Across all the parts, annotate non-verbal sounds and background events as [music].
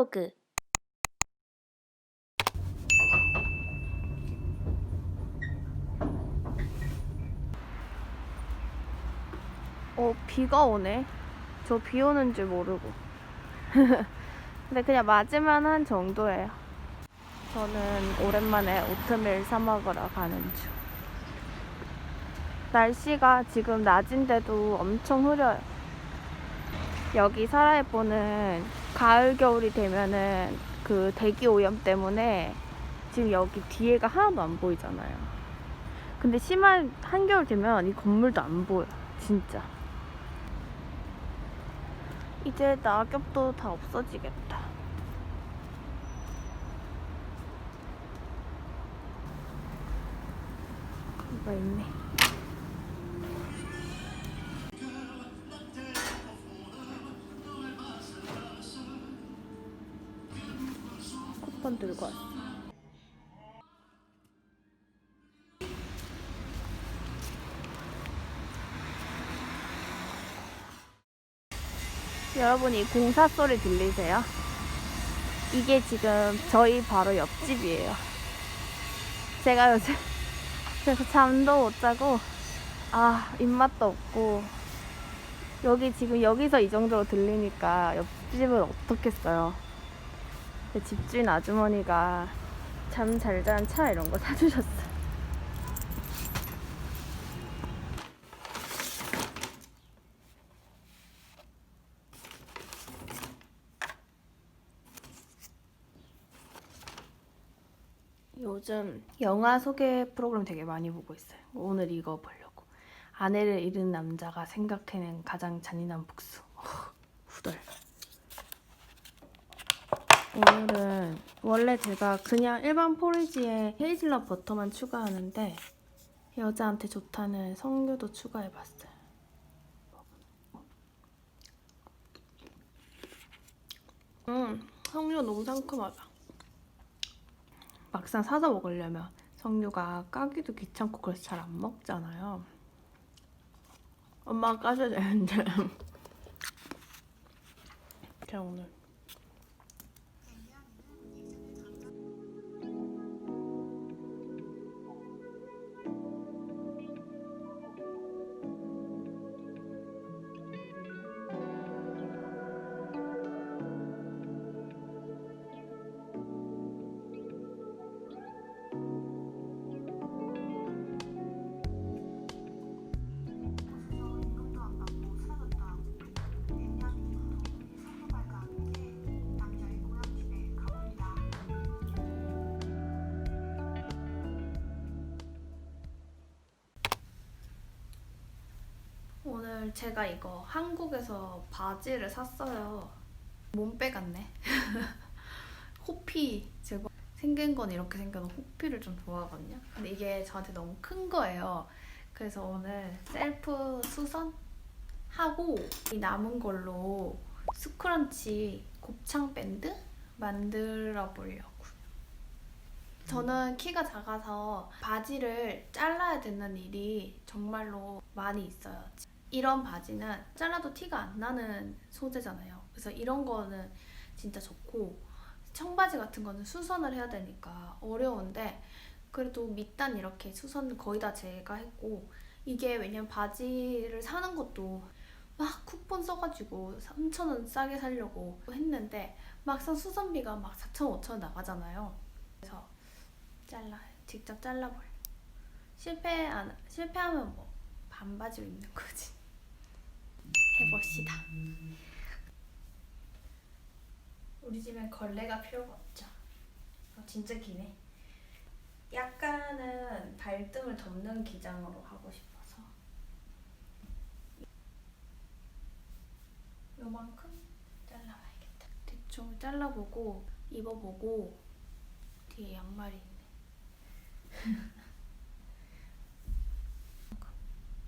브이로그. 어 비가 오네. 저 비 오는 줄 모르고. [laughs] 근데 그냥 맞으면 한 정도예요. 저는 오랜만에 오트밀 사 먹으러 가는 중. 날씨가 지금 낮인데도 엄청 흐려요. 여기 사라예포는 가을 겨울이 되면은 그 대기 오염 때문에 지금 여기 뒤에가 하나도 안 보이잖아요. 근데 심한 한겨울 되면 이 건물도 안 보여. 진짜. 이제 낙엽도 다 없어지겠다. 이거 있네. 쿠폰 들고 왔어. 여러분 이 공사 소리 들리세요? 이게 지금 저희 바로 옆집이에요. 제가 요즘 [laughs] 그래서 잠도 못 자고 아 입맛도 없고 여기 지금 여기서 이 정도로 들리니까 옆집은 어떻겠어요. 그 집주인 아주머니가 잠잘 자는 차 이런 거 사주셨어요. 요즘 영화 소개 프로그램 되게 많이 보고 있어요. 오늘 이거 보려고. 아내를 잃은 남자가 생각해낸 가장 잔인한 복수. 후덜. 오늘은 원래 제가 그냥 일반 포리지에 헤이즐넛 버터만 추가하는데 여자한테 좋다는 석류도 추가해봤어요. 음, 석류 너무 상큼하다. 막상 사서 먹으려면 석류가 까기도 귀찮고 그래서 잘 안 먹잖아요. 엄마가 까줘야 되는데. [laughs] 제가 오늘 제가 이거 한국에서 바지를 샀어요. 몸빼 같네. [laughs] 호피 제가 생긴 건 이렇게 생겨서 호피를 좀 좋아하거든요. 근데 이게 저한테 너무 큰 거예요. 그래서 오늘 셀프 수선 하고 이 남은 걸로 스크런치 곱창 밴드 만들어 보려고. 저는 키가 작아서 바지를 잘라야 되는 일이 정말로 많이 있어요. 이런 바지는 잘라도 티가 안 나는 소재잖아요. 그래서 이런 거는 진짜 좋고 청바지 같은 거는 수선을 해야 되니까 어려운데 그래도 밑단 이렇게 수선 거의 다 제가 했고 이게 왜냐면 바지를 사는 것도 막 쿠폰 써가지고 3,000원 싸게 살려고 했는데 막상 수선비가 막 4,000원, 5,000원 나가잖아요. 그래서 잘라 직접 잘라볼. 실패 안 실패하면 뭐 반바지로 입는 거지. 해봅시다. 우리 집엔 걸레가 필요가 없죠. 아, 진짜 기네. 약간은 발등을 덮는 기장으로 하고 싶어서 요만큼 잘라봐야겠다. 대충 잘라보고 입어보고 뒤에 양말이 있네. [laughs]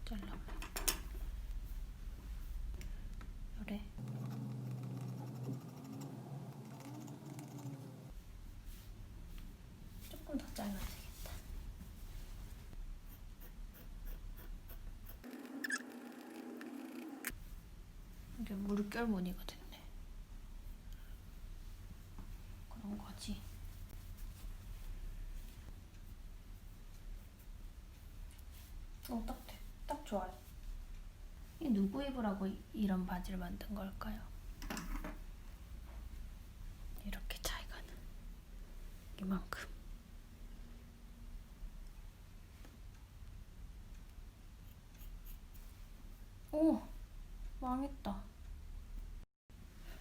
잘라봐. 그 이게 물결 무늬가 됐네. 그런 거지. 어, 딱 돼. 딱 좋아요. 이 누구 입으라고 이- 이런 바지를 만든 걸까요? 이렇게 차이가 나. 이만큼. 오! 망했다.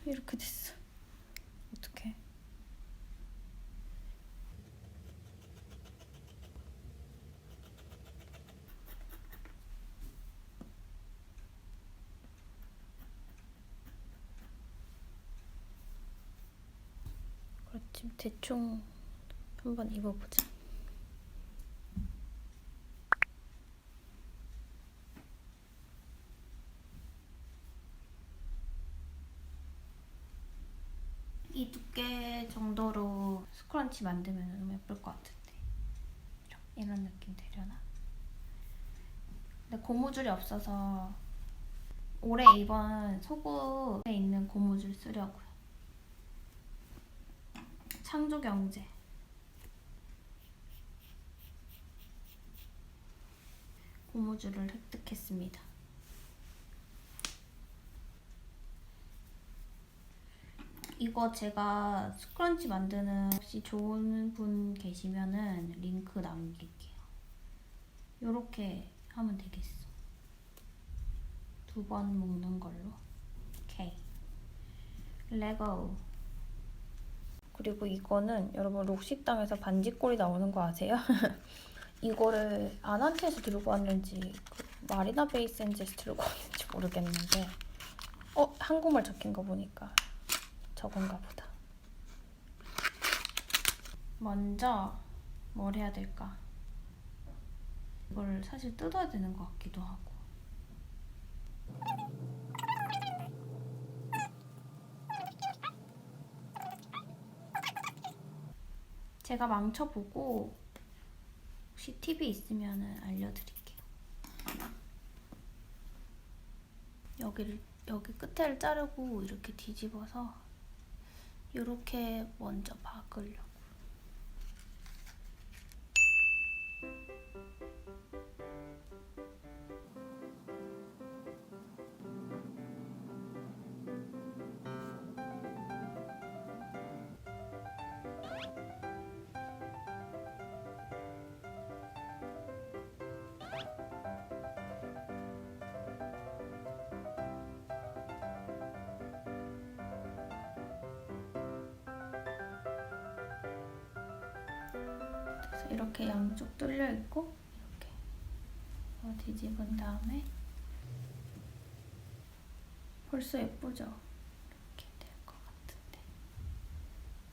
이렇게 됐어. 어떡해. 그렇지 대충 한번 입어보자. 이 두께 스크런치 만들면 너무 예쁠 것 같은데 이런, 이런 느낌 되려나? 근데 고무줄이 없어서 올해 이번 속옷에 있는 고무줄 쓰려고요. 창조경제 고무줄을 획득했습니다. 이거 제가 스크런치 만드는 혹시 좋은 분 계시면은 링크 남길게요. 요렇게 하면 되겠어. 두 번 묶는 걸로. 오케이. 레고. 그리고 이거는 여러분 록식당에서 반지꼴이 나오는 거 아세요? [laughs] 이거를 아난테에서 들고 왔는지 그 마리나 베이 샌즈에서 들고 왔는지 모르겠는데 어? 한국말 적힌 거 보니까 저건가 보다. 먼저 뭘 해야 될까? 이걸 사실 뜯어야 되는 것 같기도 하고. 제가 망쳐보고 혹시 팁이 있으면 알려드릴게요. 여기를 여기 끝에를 자르고 이렇게 뒤집어서 이렇게 먼저 박으려고. 이렇게 양쪽 뚫려 있고 이렇게 어, 뒤집은 다음에 벌써 예쁘죠? 이렇게 될 것 같은데.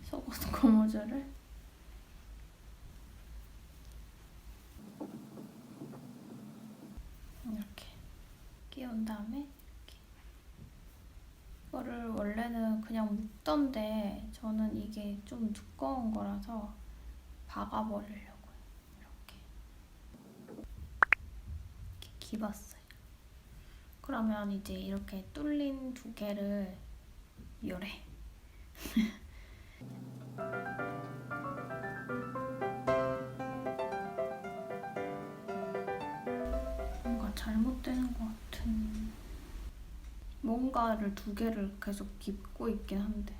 속옷 [laughs] 고무줄을. 이렇게 끼운 다음에 이렇게. 이거를 원래는 그냥 묶던데 저는 이게 좀 두꺼운 거라서 박아버리려고요. 이렇게. 집었어요. 그러면 이제 이렇게 뚫린 두 개를 요래. [laughs] 뭔가 잘못되는 것 같은. 뭔가를 두 개를 계속 깁고 있긴 한데.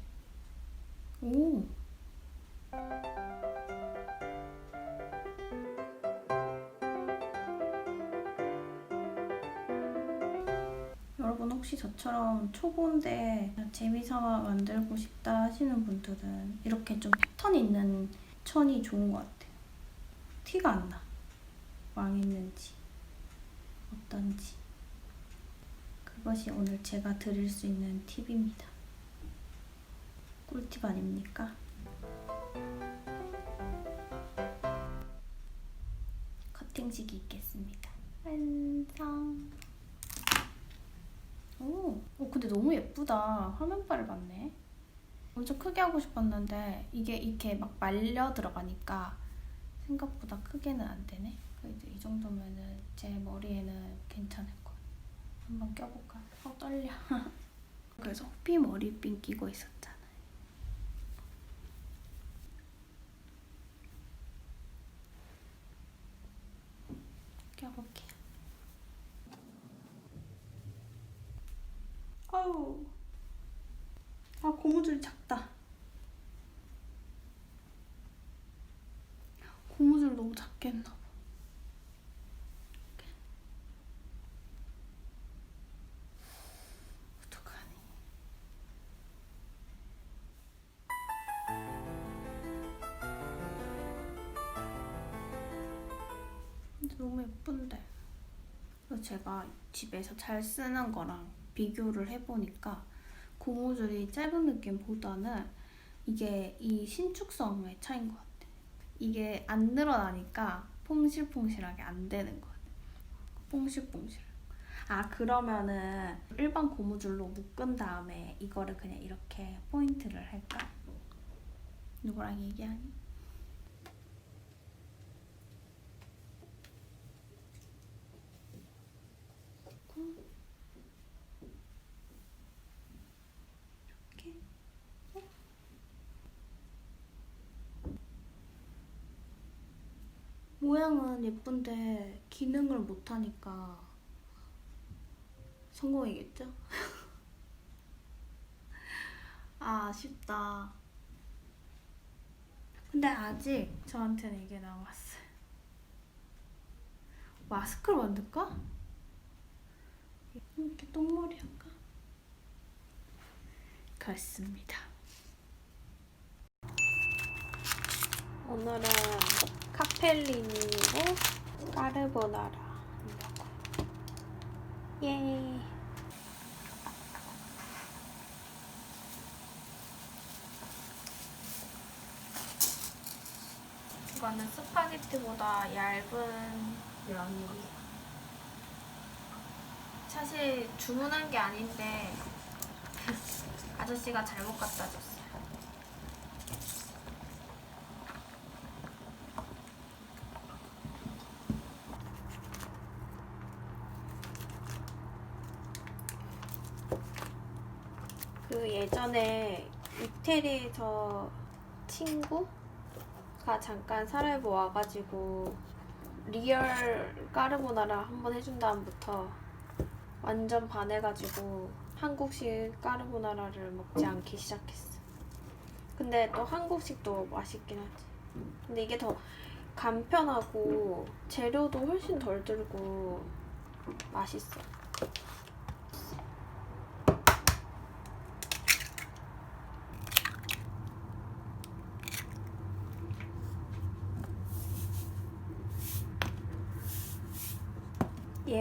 오! 혹시 저처럼 초보인데 재미삼아 만들고 싶다 하시는 분들은 이렇게 좀 패턴 있는 천이 좋은 것 같아요. 티가 안 나. 망했는지 어떤지. 그것이 오늘 제가 드릴 수 있는 팁입니다. 꿀팁 아닙니까? 커팅식이 있겠습니다. 완성. 오, 오, 근데 너무 예쁘다. 화면빨을 봤네. 엄청 크게 하고 싶었는데 이게 이렇게 막 말려 들어가니까 생각보다 크게는 안 되네. 그래도 이 정도면은 제 머리에는 괜찮을 거야. 한번 껴볼까? 어 떨려. [laughs] 그래서 호피 머리핀 끼고 있었잖아요. 껴볼게요. 아 고무줄이 작다. 고무줄 너무 작게 했나 봐. 어떡하니? 너무 예쁜데. 제가 집에서 잘 쓰는 거랑 비교를 해보니까 고무줄이 짧은 느낌보다는 이게 이 신축성의 차이인 것 같아. 이게 안 늘어나니까 퐁실퐁실하게 안 되는 것 같아. 퐁실퐁실. 아 그러면은 일반 고무줄로 묶은 다음에 이거를 그냥 이렇게 포인트를 할까? 누구랑 얘기하니? 모양은 예쁜데 기능을 못하니까 성공이겠죠? [laughs] 아 아쉽다 근데 아직 저한테는 이게 남았어요 마스크를 만들까? 이렇게 똥머리 할까? 그렇습니다 오늘은 카펠리니로 까르보나라 예. 이거는 스파게티보다 얇은 면이에요. 사실 주문한 게 아닌데 [laughs] 아저씨가 잘못 갖다 줬어요 그 예전에 이태리에서 친구가 잠깐 살아보 와가지고 리얼 까르보나라 한번 해준 다음부터 완전 반해가지고 한국식 까르보나라를 먹지 않기 시작했어. 근데 또 한국식도 맛있긴 하지. 근데 이게 더 간편하고 재료도 훨씬 덜 들고 맛있어.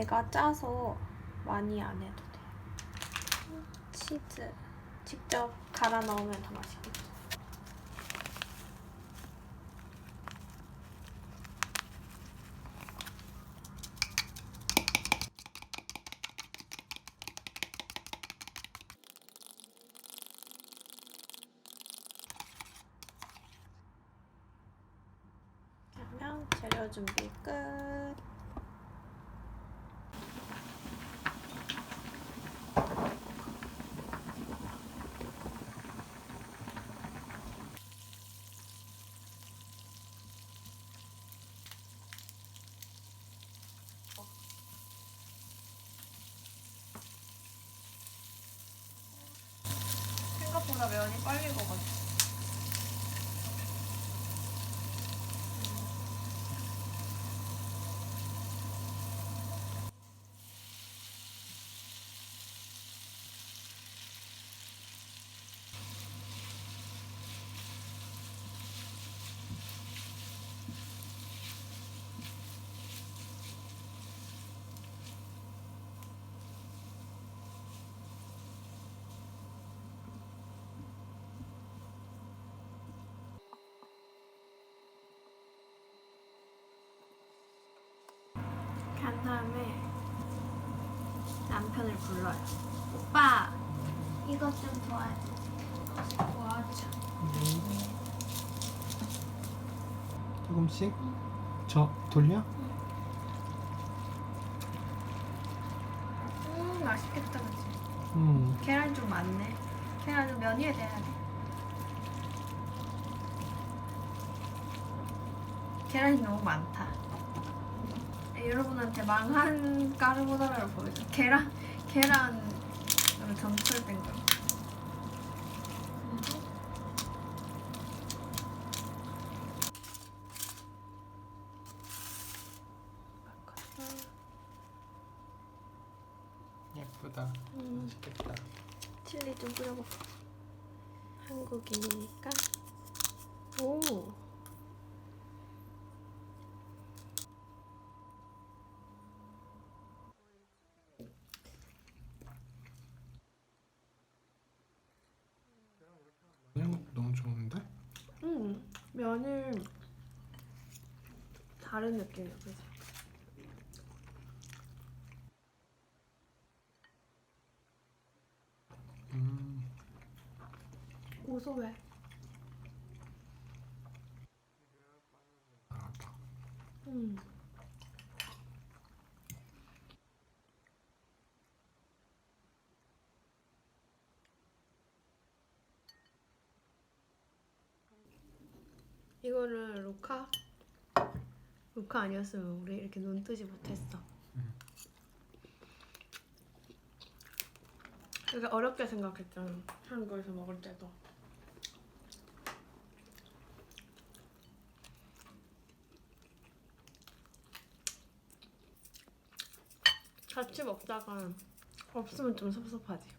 얘가 짜서 많이 안 해도 돼. 치즈 직접 갈아 넣으면 더. 그러면 재료 준비 끝. 생각보다 면이 빨리 익어 남편을 불러요. 오빠, 이것 좀 도와줘. 도와줘. 조금씩 저 돌려? 음, 맛있겠다, 그치? 음, 계란 좀 많네. 계란 좀면 위에 대야 돼. 계란이 너무 많다. 여러분한테 망한 까르보나라를 보여줘. 계란, 계란 그리고 전철빙금. 예쁘다. 음, 맛있겠다. 칠리 좀 뿌려볼까? 한국인이니까. 오. 것도 너무 좋은데? 음, 면을 다른 느낌이야? 음, 고소해. 나왔다. 음. 이거를 로카? 로카 아니었으면 우리 이렇게 눈 뜨지 못했어. 음. 되게 어렵게 생각했잖아. 한국에서 먹을 때도. 같이 먹다가 없으면 좀 섭섭하지.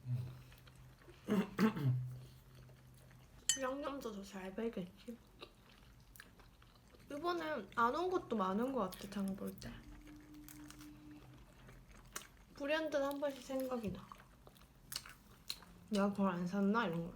[coughs] 양념도 더 잘 배겠지. 이번에 안 온 것도 많은 것 같아 장 볼 때. 브랜드는 한 번씩 생각이 나. 내가 그걸 안 샀나 이런 거.